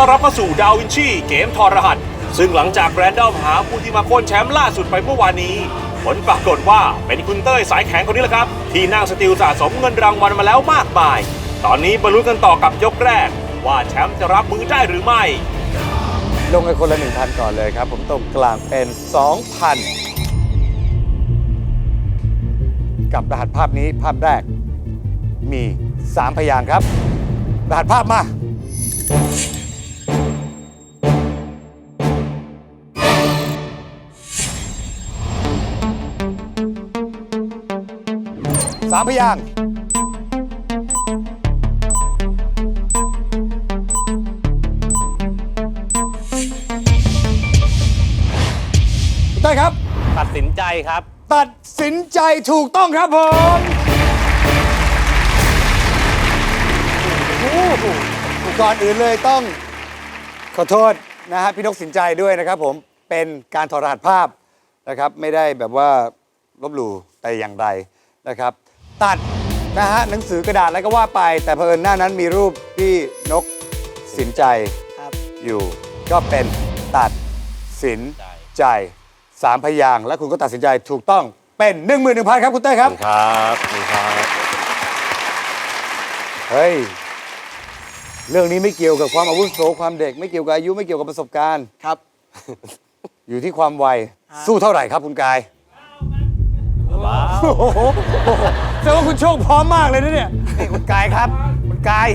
ต้อนรับเข้าสู่ดาวินชีเกมทอรหัส ซึ่งหลังจากแรนดอมหาผู้ที่มาโค่นแชมป์ล่าสุดไปเมื่อวานนี้ ผลปรากฏว่าเป็นคุณเต้ยสายแข็งคนนี้แหละครับ ที่นั่งสติลสะสมเงินรางวัลมาแล้วมากมาย ตอนนี้มาลุ้นกันต่อกับยกแรก ว่าแชมป์จะรับมือได้หรือไม่ ลงไปคนละ 1,000 ก่อนเลยครับ ผมตรงกลางเป็น 2,000 กับรหัสภาพนี้ภาพแรกมี 3 พยางค์ครับ รหัสภาพมาามพยางค์คุณเต้ยครับ ตัดสินใจครับ ตัดสินใจถูกต้องครับผมก่อนอื่นเลยต้อง ขอโทษนะฮะพี่นกสินใจด้วยนะครับผมเป็นการถอดรหัสภาพนะครับ ไม่ได้แบบว่าลบหลู่แต่อย่างใดนะครับ ตัดนะฮะหนังสือกระดาษแล้วก็ว่าไป แต่เพอิญหน้านั้นมีรูปที่นกสินใจอยู่ ก็เป็นตัดสินใจสามพยางค์และคุณก็ตัดสินใจถูกต้องเป็น1 1 0 0 0ครับคุณเต้ยครับ ครับครับเฮ้ย เรื่องนี้ไม่เกี่ยวกับความอาวุโสความเด็ก ไม่เกี่ยวกับอายุไม่เกี่ยวกับประสบการณ์ ครับ อยู่ที่ความไว สู้เท่าไหร่ครับคุณกายโอ้โห แสดงว่าคุณโชคพร้อมมากเลยนะเนี่ย นี่คุณกายครับ คุณกาย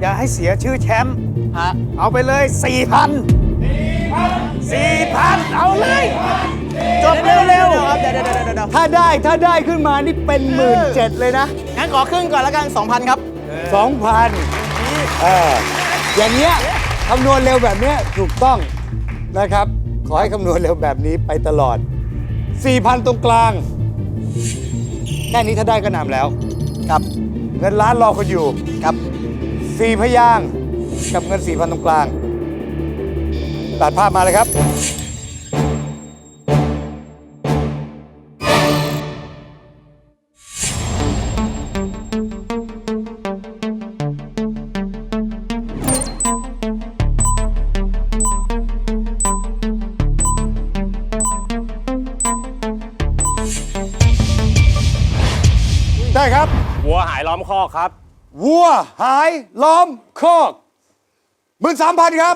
อย่าให้เสียชื่อแชมป์ฮะ เอาไปเลย4,000 4,000เอาเลยจบเร็วๆครับเดี๋ยวเดี๋ยวเดี๋ยวถ้าได้ถ้าได้ขึ้นมานี่เป็นหมื่นเจ็ดเลยนะงั้นขอครึ่งก่อนแล้วกัน 2,000 ครับ สองพันเอออย่างเงี้ยคำนวณเร็วแบบเนี้ยถูกต้องนะครับ ขอให้คำนวณเร็วแบบนี้ไปตลอด 4,000 ตรงกลาง แค่นี้ถ้าได้ก็นำแล้วครับเงินล้านรอคุณอยู่ครับสี่พยางค์กับเงินสี่พันตรงกลางตัดภาพมาเลยครับ อมคอกครับวัวหายล้อมคอกหมื่นสามพันครับ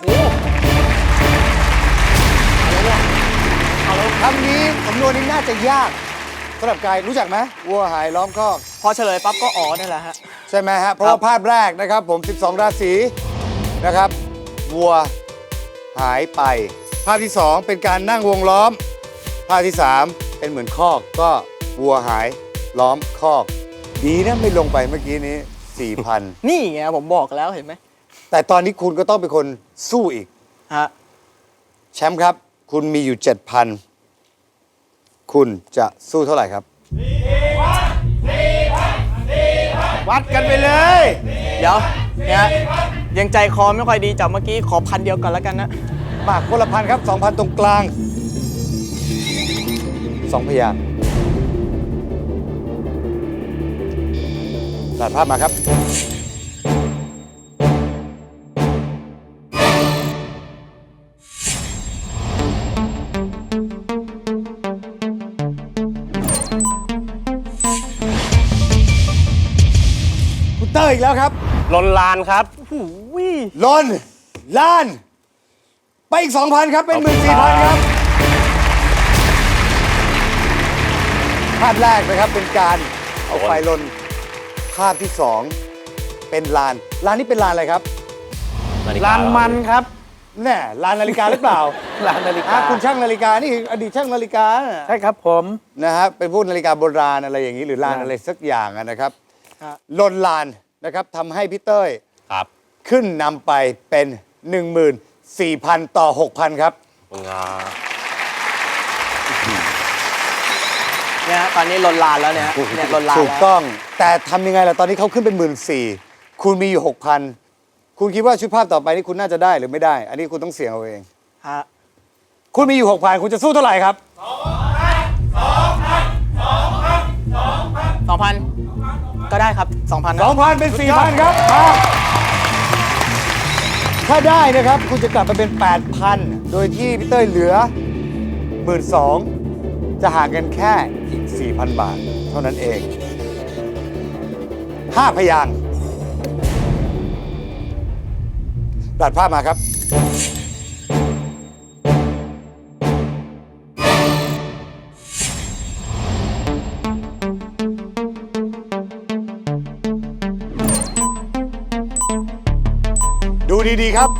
คำนี้สำนวนนี้น่าจะยากสำหรับกายรู้จักไหมวัวหายล้อมคอก พอเฉลยปั๊บก็อ๋อนี่แหละฮะ ใช่ไหมฮะ เพราะว่าภาพแรกนะครับผม 12 ราศีนะครับ วัวหายไป ภาพที่ 2 เป็นการนั่งวงล้อม ภาพที่ 3 เป็นเหมือนคอกก็วัวหายล้อมคอก ดีนะไม่ลงไปเมื่อกี้นี้4,000นี่ไงผมบอกแล้วเห็นไหมแต่ตอนนี้คุณก็ต้องเป็นคนสู้อีก ฮะ แชมป์ครับ คุณมีอยู่7,000คุณจะสู้เท่าไหร่ครับวัดกันไปเลย เดี๋ยวเนี่ยยังใจคอไม่ค่อยดีจากเมื่อกี้ขอพันเดียวก่อนแล้วกันนะมากคนละพันครับ2,000ตรงกลางสองพยางค์ ตัดภาพมาครับคุณเตอร์อีกแล้วครับลนลานครับหูยลนล้าน ไปอีก 2,000 ครับ เป็น 14,000 ครับ ภาพแรกนะครับเป็นการเอาไฟลน ภาพที่ 2 เป็นลานลานนี้เป็นลานอะไรครับลานมันครับแน่ลานนาฬิกาหรือเปล่าลานนาฬิกาอะคุณช่างนาฬิกานี่คืออดีตช่างนาฬิกาใช่ครับผม นะฮะเป็นพวกนาฬิกาโบราณอะไรอย่างนี้หรือลานอะไรสักอย่างอะนะครับฮะ ลนลานนะครับทำให้พี่เต้ยครับขึ้นนำไปเป็น 14,000 ต่อ 6,000 ครับ งา เนี่ยฮะตอนนี้ลนลานแล้วเนี่ยฮะเนี่ยลนลานถูกแล้วต้อง แต่ทำยังไงล่ะ ตอนนี้เขาขึ้นเป็น1 4ื่นคุณมีอยู่6,000คุณคิดว่าชุดภาพต่อไปนี่คุณน่าจะได้หรือไม่ได้ อันนี้คุณต้องเสี่ยงเอาเอง ฮะคุณมีอยู่6,000คุณจะสู้เท่าไหร่ครับ สองพันก็ได้ครับสองพัน2,000เป็น4,000ครับมาถ้าได้นะครับ คุณจะกลับมาเป็น 8,000 โดยที่พี่เต้ยเหลือ 12,000 จะห่างกันแค่อีก 4,000 บาท เท่านั้นเอง 5 พยางค์ดัดภาพมาครับ ดูดีๆครับ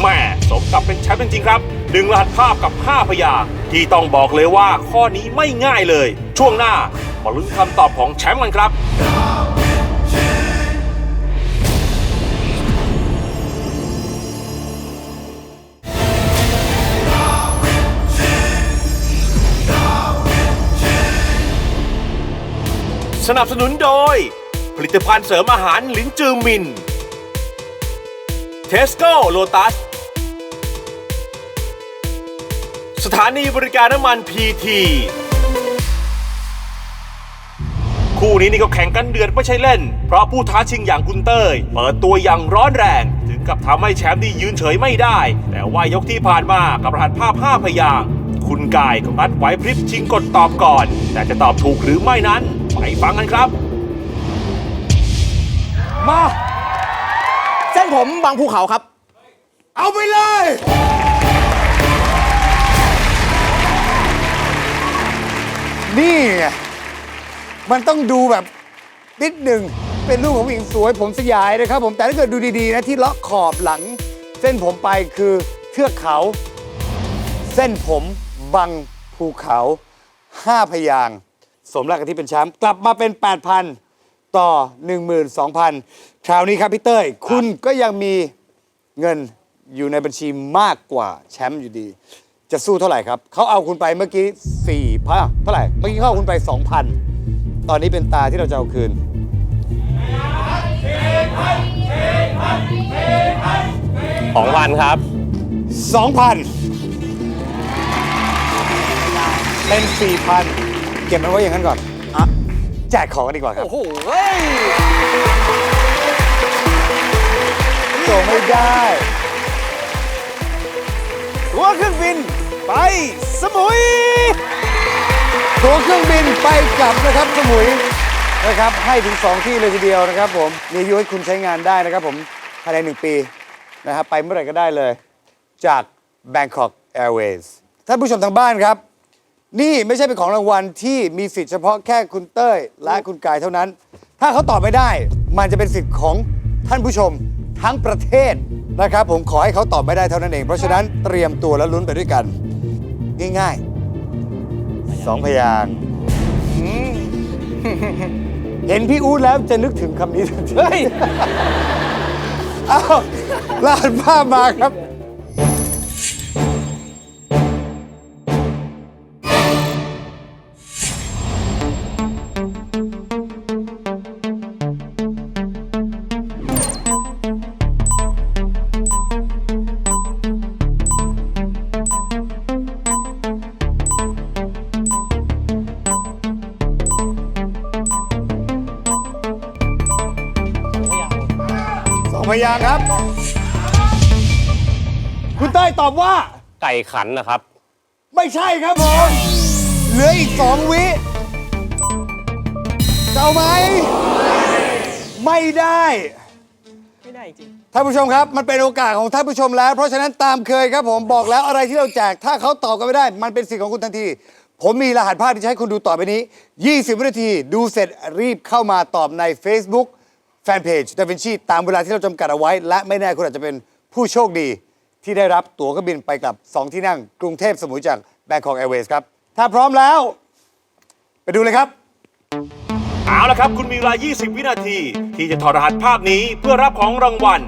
แม่สมกับเป็นแชมป์จริงๆครับ หนึ่งรหัสภาพกับ 5 พยางที่ต้องบอกเลยว่าข้อนี้ไม่ง่ายเลย ช่วงหน้ามาลุ้นคำตอบของแชมป์กันครับ สนับสนุนโดย ผลิตภัณฑ์เสริมอาหารลิ้นจือมิน เทสโก้โลตัส สถานีบริการน้ำมันพีทีคู่นี้นี่ก็แข่งกันเดือดไม่ใช่เล่น เพราะผู้ท้าชิงอย่างคุณเต้ยเปิดตัวอย่างร้อนแรง ถึงกับทำให้แชมป์นี่ยืนเฉยไม่ได้ แต่ว่ายกที่ผ่านมากับรหัสภาพ 5 พยางค์คุณกายก็งัดไหวพริบชิงกดตอบก่อน แต่จะตอบถูกหรือไม่นั้น ไปฟังกันครับ มา เส้นผมบางภูเขาครับ เอาไปเลย นี่ไงมันต้องดูแบบนิดหนึ่งเป็นรูปของผู้หญิงสวยผมสยายนะครับผมแต่ถ้าเกิดดูดีๆนะที่เลาะขอบหลัง เส้นผมไปคือเทือกเขา เส้นผมบังภูเขาห้าพยางค์สมรักกับที่เป็นแชมป์กลับมาเป็น 8,000 ต่อ 12,000 คราวนี้ครับพี่เต้ย คุณก็ยังมีเงินอยู่ในบัญชีมากกว่าแชมป์อยู่ดี จะสู้เท่าไหร่ครับ เขาเอาคุณไปเมื่อกี้4พันเท่าไหร่ เมื่อกี้เขาเอาคุณไป2,000ตอนนี้เป็นตาที่เราจะเอาคืนของวันครับ2,000เป็น4,000เก็บมันไว้อย่างนั้นก่อนอะแจกของกันดีกว่าครับ โอ้โหเฮ้ยส่งไม่ได้ตัวเครื่องบิน ไปสมุย ตั๋วเครื่องบินไปกลับนะครับสมุยนะครับให้ถึง 2 ที่เลยทีเดียวนะครับผมมีอายุให้คุณใช้งานได้นะครับผมภายใน 1 ปีนะครับไปเมื่อไหร่ก็ได้เลย จาก Bangkok Airways ท่านผู้ชมทางบ้านครับ นี่ไม่ใช่เป็นของรางวัลที่มีสิทธิ์เฉพาะแค่คุณเต้ยและคุณกายเท่านั้น ถ้าเขาตอบไม่ได้ มันจะเป็นสิทธิ์ของท่านผู้ชมทั้งประเทศนะครับ ผมขอให้เขาตอบไม่ได้เท่านั้นเอง เพราะฉะนั้นเตรียมตัวและลุ้นไปด้วยกัน ง่ายๆสองพยางค์เห็นพี่อู๊ดแล้วจะนึกถึงคำนี้ทันทีเฮ้ยเอาลาดภาพมาครับ องพยางค์ครับ คุณเต้ยตอบว่า ไก่ขันนะครับ ไม่ใช่ครับผมเหลืออีกสองวิจะเอาไหม ไม่ได้ ไม่ได้จริง ท่านผู้ชมครับ มันเป็นโอกาสของท่านผู้ชมแล้ว เพราะฉะนั้นตามเคยครับผมบอกแล้วอะไรที่เราแจก ถ้าเขาตอบกันไม่ได้ มันเป็นสิทธิ์ของคุณทันที ผมมีรหัสภาพที่จะให้คุณดูต่อไปนี้ 20 วินาที ดูเสร็จรีบเข้ามาตอบใน Facebook แฟนเพจดาวินชีตามเวลาที่เราจำกัดเอาไว้ และไม่แน่คุณอาจจะเป็นผู้โชคดีที่ได้รับตั๋วเครื่องบินไปกลับ 2 ที่นั่ง กรุงเทพสมุยจากแบงกอกแอร์เวย์สครับ ถ้าพร้อมแล้ว ไปดูเลยครับ เอาละครับ คุณมีเวลา 20 วินาที ที่จะถอดรหัสภาพนี้เพื่อรับของรางวัล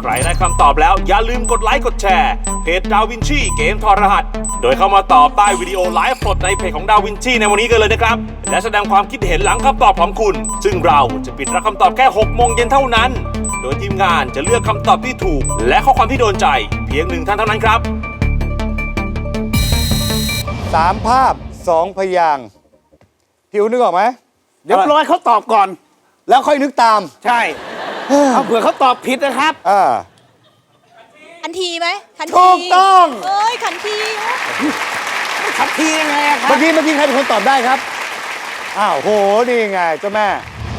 ใครได้คำตอบแล้วอย่าลืมกดไลค์กดแชร์ เพจดาวินชีเกมถอดรหัส โดยเข้ามาตอบใต้วิดีโอไลฟ์สดในเพจของดาวินชีในวันนี้กันเลยนะครับ และแสดงความคิดเห็นหลังคำตอบของคุณ ซึ่งเราจะปิดรับคำตอบแค่ 6 โมงเย็นเท่านั้น โดยทีมงานจะเลือกคำตอบที่ถูก และข้อความที่โดนใจ เพียงหนึ่งท่านเท่านั้นครับสามภาพสองพยางค์ผิวนึกออกไหมเดี๋ยวรอยเขาตอบก่อน แล้วค่อยนึกตาม ใช่ เอาเผื่อเขาตอบผิดนะครับ อ่าขันทีไหมขันทีถูกต้อง เอ้ยขันทีขับทียังไงอะครัเมื่บ อกี้เมื่อกี้ใครเป็นคนตอบได้ครับ อ้าวโห นี่ไงเจ้าแม่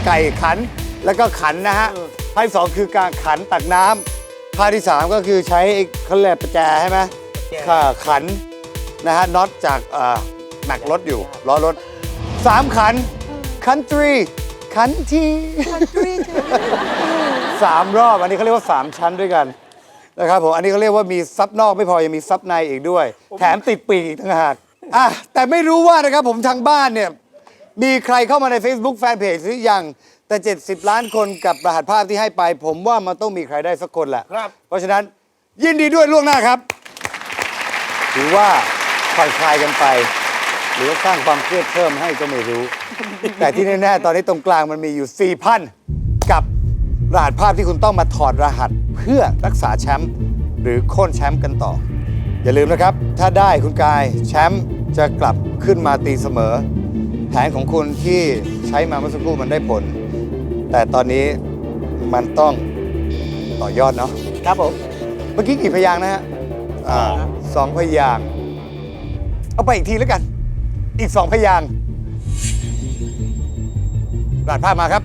ไก่ขันแล้วก็ขันนะฮะภาพที่สองคือการขันตักน้ำภาพที่สามก็คือใช้ไอ้เขาเรียกประแจใช่ไหมค่ะขันนะฮะน็อตจากเอ่อแม็กรถอยู่ล้อรถสามขันคันทรีขันที สามรอบ อันนี้เขาเรียกว่าสามชั้นด้วยกันนะครับผมอันนี้เขาเรียกว่ามีซับนอกไม่พอยังมีซับในอีกด้วย แถมติดปีกอีกต่างหากอะแต่ไม่รู้ว่านะครับผมทางบ้านเนี่ยมีใครเข้ามาใน Facebook Fanpage หรือยัง แต่ 70 ล้านคนกับรหัสภาพที่ให้ไป ผมว่ามันต้องมีใครได้สักคนแหละครับ เพราะฉะนั้นยินดีด้วยล่วงหน้าครับ ถือว่าผ่อนคลายกันไป หรือว่าสร้างความเครียดเพิ่มให้ก็ไม่รู้ แต่ที่แน่ๆตอนนี้ตรงกลางมันมีอยู่4,000กับ รหัสภาพที่คุณต้องมาถอดรหัสเพื่อรักษาแชมป์หรือโค่นแชมป์กันต่อ อย่าลืมนะครับ ถ้าได้คุณกายแชมป์จะกลับขึ้นมาตีเสมอ แผนของคุณที่ใช้มาเมื่อสักครู่มันได้ผล แต่ตอนนี้มันต้องต่อยอดเนาะครับผม เมื่อกี้กี่พยางค์นะฮะอ่าสองพยางค์เอาไปอีกทีแล้วกัน อีกสองพยางค์รหัสภาพมาครับ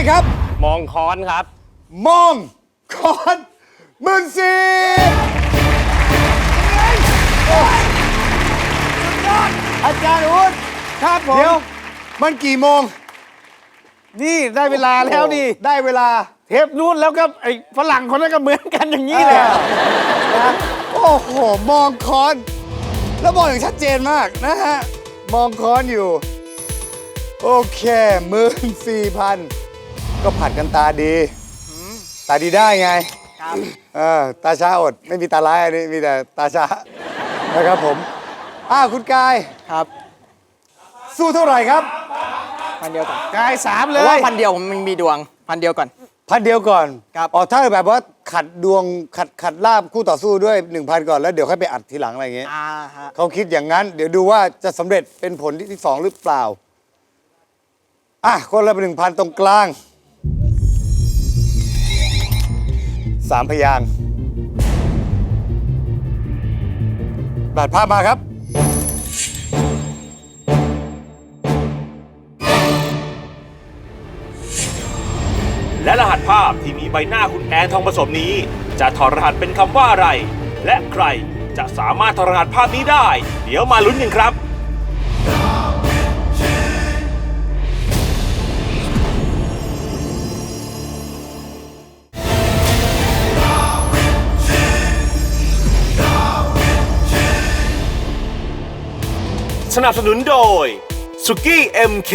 คุณเต้ยครับ มองค้อนครับ มองคอนหมื่นสี่อาจารย์อุดครับผม เดี๋ยว มันกี่โมง นี่ได้เวลาแล้วนี่ ได้เวลา เทปนู้นแล้วก็ไอ้ฝรั่งคนนั้นก็เหมือนกันอย่างนี้เลยนะโอ้โห มองคอน แล้วมองอย่างชัดเจนมากนะฮะ มองคอนอยู่ โอเคหมื่นสี่พัน ก็ผัดกันตาดี ตาดีได้ไงครับเออตาช้าอดไม่มีตาร้ายอันนี้มีแต่ตาช้านะครับผมอ้าวคุณกายครับสู้เท่าไหร่ครับ พันเดียวก่อนกายสามเพเลราะว่าย พันเดียวผมมันมีดวงพันเดียวก่อน พันเดียวก่อนครับ อ๋อถ้าแบบว่าขัดดวงขัดขัดลาบคู่ต่อสู้ด้วย 1,000 ก่อนแล้วเดี๋ยวค่อยไปอัดทีหลังอะไรอย่างเงี้ยอ่าฮะเขาคิดอย่างนั้น เดี๋ยวดูว่าจะสำเร็จเป็นผลที่สองหรือเปล่า อะคนละหนึ่งพันตรงกลาง สามพยางค์บาดภาพมาครับ และรหัสภาพที่มีใบหน้าคุณแอนทองผสมนี้ จะถอดรหัสเป็นคำว่าอะไร และใครจะสามารถถอดรหัสภาพนี้ได้ เดี๋ยวมาลุ้นกันครับ สนับสนุนโดยสุกี้ MK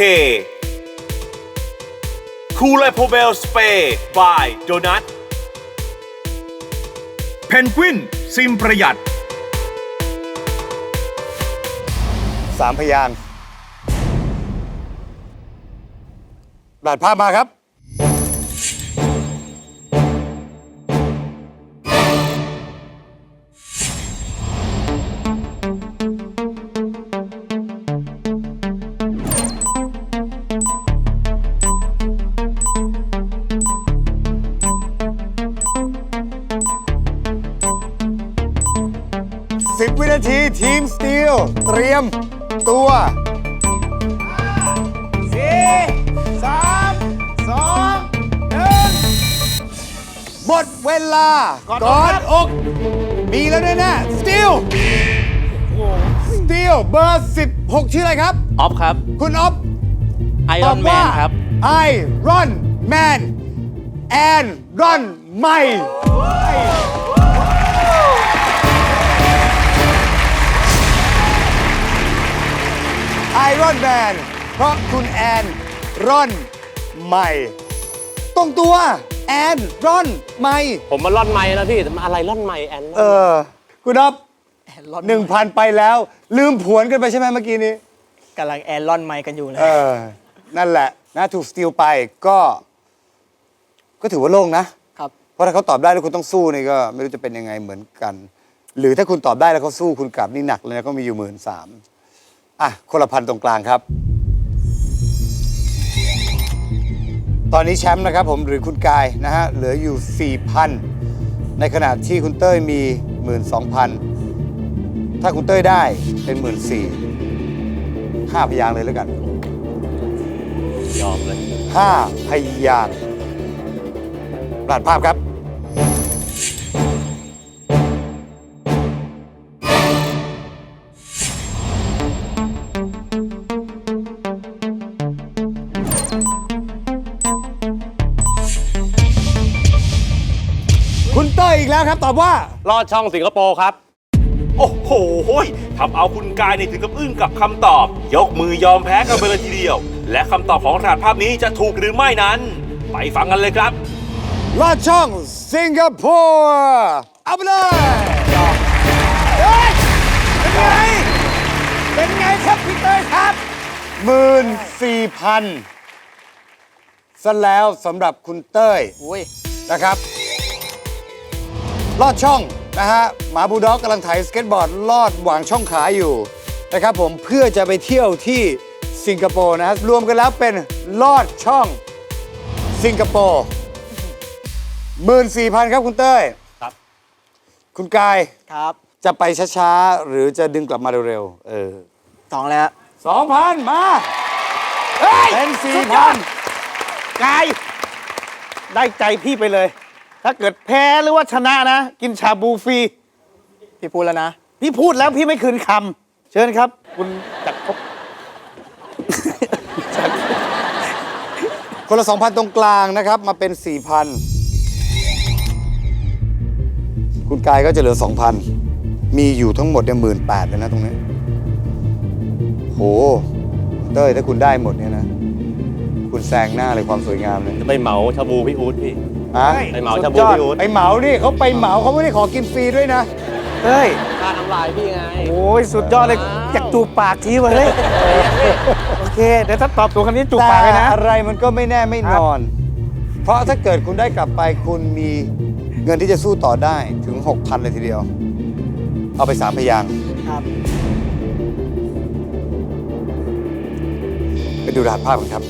คูลโพเบลสเปย์บายโดนัทเพนกวินซิมประหยัด สามพยางค์บาดภาพมาครับ ทีทีมสตีลเตรียมตัวสี่สามสองหนึ่งหมดเวลาก่อนก่อนครับอก มีแล้วแน่ๆสตีลสตีลเบอร์ 16 ชื่ออะไรครับ ออฟครับ คุณอ๊อฟไอตรออบนแมว่านครับ ไอรอนแมนแอนรอนไม่ ไอรอนแมนเพราะคุณแอนรอนไม่ ตรงตัว แอนรอนไม่ ผมมาล่อนไม้แล้วพี่แต่มาอะไรล่อนไม้แอนเออ คุณอ๊อฟหนึ่งพันไปแล้ว ลืมผวนกันไปใช่ไหมเมื่อกี้นี้กำลังแอนล่อนไมค์กันอยู่เลยเออ นั่นแหละนะถูกสตีลไปก็ ก็ถือว่าโล่งนะ ครับ เพราะถ้าเขาตอบได้แล้วคุณต้องสู้นี่ก็ ไม่รู้จะเป็นยังไงเหมือนกัน หรือถ้าคุณตอบได้แล้วเขาสู้คุณกลับนี่หนักเลยนะก็มีอยู่หมื่นสาม อะคนละพันตรงกลางครับ ตอนนี้แชมป์นะครับผมหรือคุณกายนะฮะเหลืออยู่ 4,000 ในขณะที่คุณเต้ยมี 12,000 ถ้าคุณเต้ยได้เป็น 1 4ื่นห้าพยางค์เลยแล้วกัน ยอมเลยห้าพยางค์ปลัดภาพครับ ครับตอบว่า ลอดช่องสิงคโปร์ครับ โอ้โหทำเอาคุณกายนี่ถึงกับอึ้งกับคำตอบ ยกมือยอมแพ้กันไปเลยทีเดียว และคำตอบของรหัสภาพนี้จะถูกหรือไม่นั้น ไปฟังกันเลยครับ ลอดช่องสิงคโปร์เอาไปเลยเฮ้ยเป็นไง เป็นไงครับพี่เต้ยครับหมื่นสี่พันซะแล้วสำหรับคุณเต้ยอุ้ย นะครับ ลอดช่องนะฮะหมาบูลด็อกกำลังไถสเก็ตบอร์ดลอดหวางช่องขาอยู่นะครับผมเพื่อจะไปเที่ยวที่สิงคโปร์นะฮะรวมกันแล้วเป็นลอดช่องสิงคโปร์หมื่นสี่พันครับคุณเต้ยครับ คุณกายครับจะไปช้าๆ หรือจะดึงกลับมาเร็วๆเออสองแล้ว สองพันมาเป็นสี่พันกาย ได้ใจพี่ไปเลย ถ้าเกิดแพ้หรือว่าชนะนะ กินชาบูฟรีพี่พูดแล้วนะ พี่พูดแล้วพี่ไม่คืนคำเชิญครับ คุณจักรภพคนละ 2,000 ตรงกลางนะครับ มาเป็น 4,000 คุณกายก็จะเหลือ 2,000 มีอยู่ทั้งหมดเนี่ยหมื่นแปดเลยนะตรงนี้ โหเต้ยถ้าคุณได้หมดเนี่ยนะ คุณแซงหน้าเลยความสวยงามเลย จะไปเหมาชาบูพี่อู๊ดพี่ ฮะไปเหมาชาบูพี่อู๊ด ไปเหมานี่เขาไปเหมาเขาไม่ได้ขอกินฟรีด้วยนะเฮ้ยค่าน้ำลายพี่ไง โอ้ยสุดยอดเลยอยากจูบปากทีวะเฮ้ยโอเคเดี๋ยวถ้าตอบตัวคำนี้จูบปากเลยนะ แต่อะไรมันก็ไม่แน่ไม่นอน เพราะถ้าเกิดคุณได้กลับไปคุณมีเงินที่จะสู้ต่อได้ถึง 6,000 เลยทีเดียว เอาไปสามพยางค์ครับ ไปดูรหัสภาพกันครับ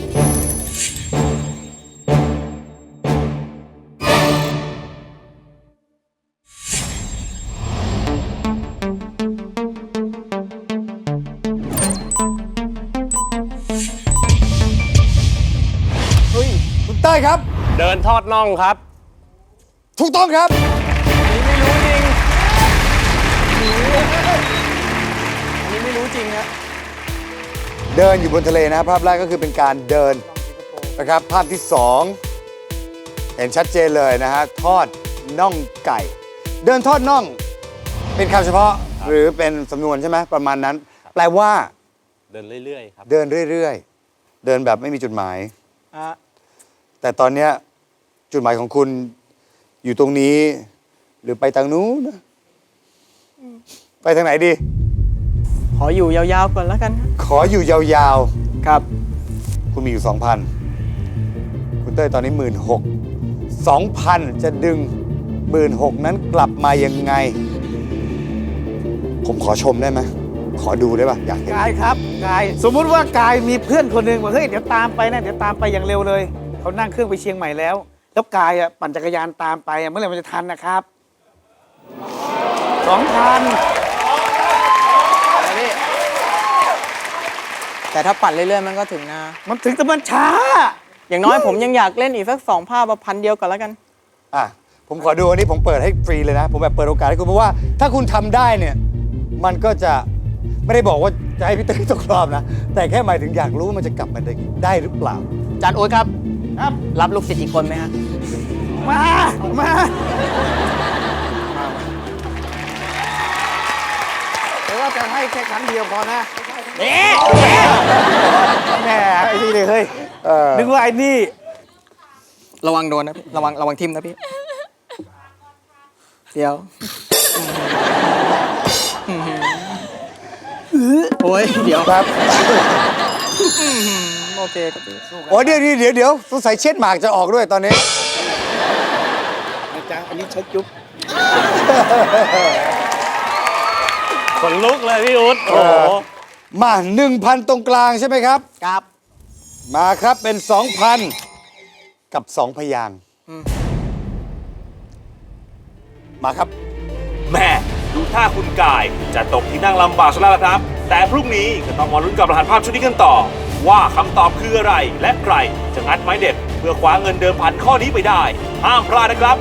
เดินทอดน่องครับ ถูกต้องครับอันนี้ไม่รู้จริงนะเดินอยู่บนทะเลนะครับภาพแรกก็คือเป็นการเดินนะครับ ภาพที่สองเห็นชัดเจนเลยนะฮะทอดน่องไก่ เดินทอดน่อง เป็นคำเฉพาะหรือเป็นสำนวนใช่ไหมประมาณนั้น แปลว่าเดินเรื่อยๆครับ เดินเรื่อย ๆ เดินแบบไม่มีจุดหมาย อะ แต่ตอนเนี้ยจุดหมายของคุณอยู่ตรงนี้ หรือไปทางนู้นนะไปทางไหนดี ขออยู่ยาวๆก่อนแล้วกันครับขออยู่ยาวครับ ๆ คุณมีอยู่ 2,000 คุณเต้ยตอนนี้ 1 6ื่นหกสองพันจะดึง 1 6ื่นหกนั้นกลับมายังไง ผมขอชมได้ไหมขอดูได้ปะอยากเห็น กายครับกาย สมมุติว่ากายมีเพื่อนคนหนึ่งบอกเฮ้ยเดี๋ยวตามไปนะเดี๋ยวตามไปอย่างเร็วเลย เขานั่งเครื่องไปเชียงใหม่แล้ว แล้วกายอะปั่นจักรยานตามไปอะเมื่อไหร่มันจะทันนะครับสองพันแต่ถ้าปั่นเรื่อยๆมันก็ถึงนะ มันถึงแต่มันช้า อย่างน้อยผมยังอยากเล่นอีกสักสองภาพอะพันเดียวก่อนแล้วกัน อะ ผมขอดูอันนี้ผมเปิดให้ฟรีเลยนะ ผมแบบเปิดโอกาสให้คุณเพราะว่า ถ้าคุณทำได้เนี่ย มันก็จะไม่ได้บอกว่าจะให้พี่เต้ยตกรอบนะ แต่แค่หมายถึงอยากรู้ว่ามันจะกลับมาได้ได้หรือเปล่า จานโอ๊ตครับ ครับ รับลูกศิษย์อีกคนไหมฮะมา มาแต่ว่าจะให้แค่ครั้งเดียวพอนะแหมแหมไอ้นี่เลยเฮ้ยเออนึกว่าไอ้นี่ ระวังโดนนะพี่ ระวังระวังทิมนะพี่ เดี๋ยว โอ้ย เดี๋ยว ครับ โอเคครับพี่โอ้เดี๋ยวเดี๋ยวเดี๋ยวสงสัยเช็ดหมากจะออกด้วยตอนนี้นะจ๊ะอันนี้ใช้จุ๊บขนลุกเลยพี่อุ๊ดโอ้โหมา1,000ตรงกลางใช่ไหมครับ ครับ มาครับเป็น2,000กับ2พยางค์มาครับ แม่ดูท่าคุณกาย จะตกที่นั่งลำบากซะแล้วล่ะครับ แต่พรุ่งนี้ก็ต้องมาลุ้นกับรหัสภาพชุดนี้กันต่อ ว่าคำตอบคืออะไรและใครจะงัดไม้เด็ด เพื่อคว้าเงินเดิมพันข้อนี้ไปได้ ห้ามพลาดนะครับ